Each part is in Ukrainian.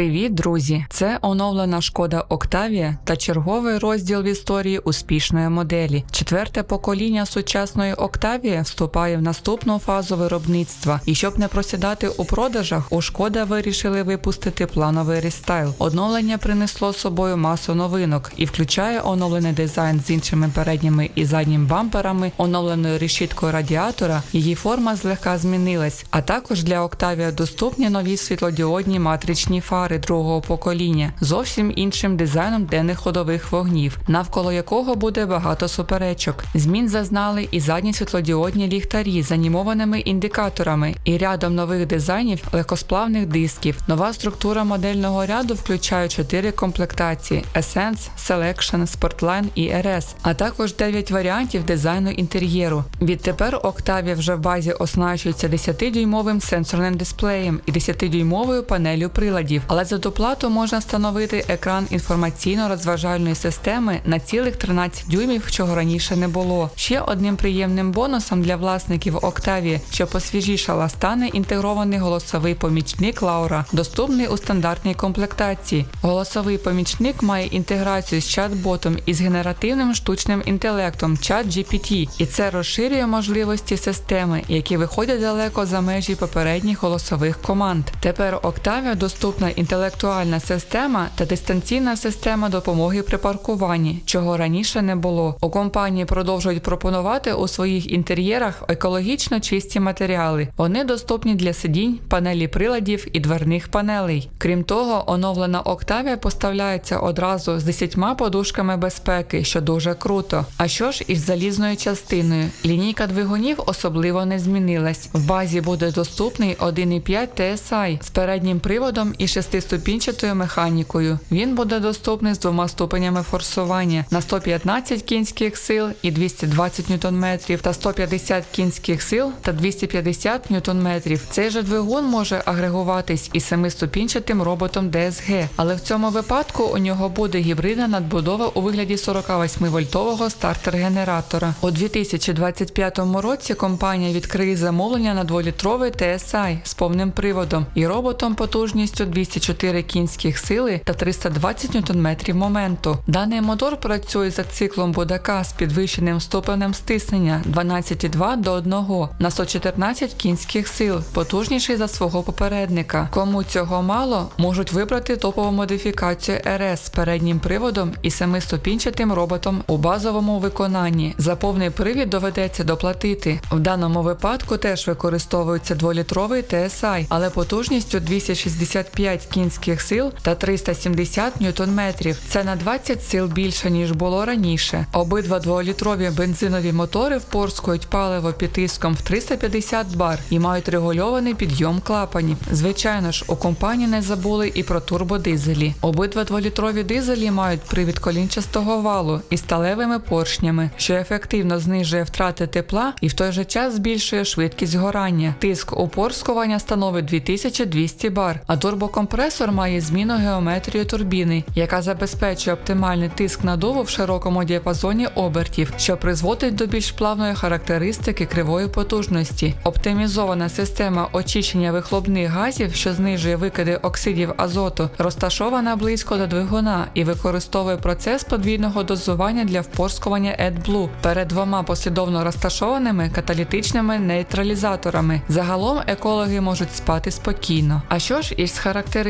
Привіт, друзі! Це оновлена шкода Октавія та черговий розділ в історії успішної моделі. Четверте покоління сучасної Октавії вступає в наступну фазу виробництва. І щоб не просідати у продажах, у шкода вирішили випустити плановий рестайл. Оновлення принесло з собою масу новинок і включає оновлений дизайн з іншими передніми і задніми бамперами, оновленою решіткою радіатора. Її форма злегка змінилась. А також для Октавія доступні нові світлодіодні матричні фари другого покоління, зовсім іншим дизайном денних ходових вогнів, навколо якого буде багато суперечок. Змін зазнали і задні світлодіодні ліхтарі з анімованими індикаторами, і рядом нових дизайнів легкосплавних дисків. Нова структура модельного ряду включає чотири комплектації: Essence, Selection, Sportline і RS, а також 9 варіантів дизайну інтер'єру. Відтепер Octavia вже в базі оснащується 10-дюймовим сенсорним дисплеєм і 10-дюймовою панелю приладів, але за доплату можна встановити екран інформаційно-розважальної системи на цілих 13 дюймів, чого раніше не було. Ще одним приємним бонусом для власників Octavia, що посвіжішала, стане інтегрований голосовий помічник Laura, доступний у стандартній комплектації. Голосовий помічник має інтеграцію з чат-ботом із генеративним штучним інтелектом ChatGPT, і це розширює можливості системи, які виходять далеко за межі попередніх голосових команд. Тепер Octavia доступна інтелектуальна система та дистанційна система допомоги при паркуванні, чого раніше не було. У компанії продовжують пропонувати у своїх інтер'єрах екологічно чисті матеріали. Вони доступні для сидінь, панелі приладів і дверних панелей. Крім того, оновлена Octavia поставляється одразу з 10 подушками безпеки, що дуже круто. А що ж із залізною частиною? Лінійка двигунів особливо не змінилась. В базі буде доступний 1,5 TSI з переднім приводом і шестиступінчатою механікою. Він буде доступний з двома ступенями форсування на 115 кінських сил і 220 Нм та 150 кінських сил та 250 Нм. Цей же двигун може агрегуватись із семиступінчатим роботом DSG, але в цьому випадку у нього буде гібридна надбудова у вигляді 48-вольтового стартер-генератора. У 2025 році компанія відкриє замовлення на 2-літровий TSI з повним приводом і роботом потужністю 204 кінських сили та 320 Нм моменту. Даний мотор працює за циклом Будака з підвищеним ступенем стиснення 12,2 до 1 на 114 кінських сил, потужніший за свого попередника. Кому цього мало, можуть вибрати топову модифікацію RS з переднім приводом і семиступінчатим роботом у базовому виконанні. За повний привід доведеться доплатити. В даному випадку теж використовується 2-літровий TSI, але потужністю 265 кінських сил та 370 ньютон-метрів. Це на 20 сил більше, ніж було раніше. Обидва 2-літрові бензинові мотори впорскують паливо під тиском в 350 бар і мають регульований підйом клапанів. Звичайно ж, у компанії не забули і про турбодизелі. Обидва 2-літрові дизелі мають привід колінчастого валу із сталевими поршнями, що ефективно знижує втрати тепла і в той же час збільшує швидкість горання. Тиск упорскування становить 2200 бар, а турбокомпресор має зміну геометрії турбіни, яка забезпечує оптимальний тиск надуву в широкому діапазоні обертів, що призводить до більш плавної характеристики кривої потужності. Оптимізована система очищення вихлопних газів, що знижує викиди оксидів азоту, розташована близько до двигуна і використовує процес подвійного дозування для впорскування AdBlue перед двома послідовно розташованими каталітичними нейтралізаторами. Загалом екологи можуть спати спокійно. А що ж із характеристиками?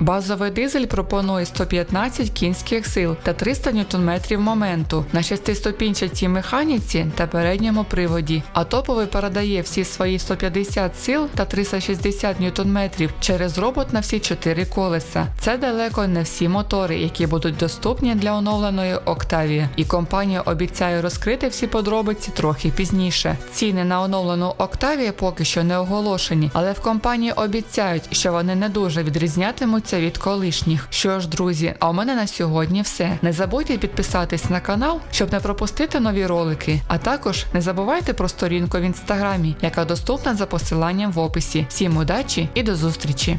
Базовий дизель пропонує 115 кінських сил та 300 Нм моменту на шестиступінчатій механіці та передньому приводі, а топовий передає всі свої 150 сил та 360 Нм через робот на всі 4 колеса. Це далеко не всі мотори, які будуть доступні для оновленої Octavia. І компанія обіцяє розкрити всі подробиці трохи пізніше. Ціни на оновлену Octavia поки що не оголошені, але в компанії обіцяють, що вони не дуже відрізнятимуться від колишніх. Що ж, друзі, а у мене на сьогодні все. Не забудьте підписатись на канал, щоб не пропустити нові ролики. А також не забувайте про сторінку в інстаграмі, яка доступна за посиланням в описі. Всім удачі і до зустрічі!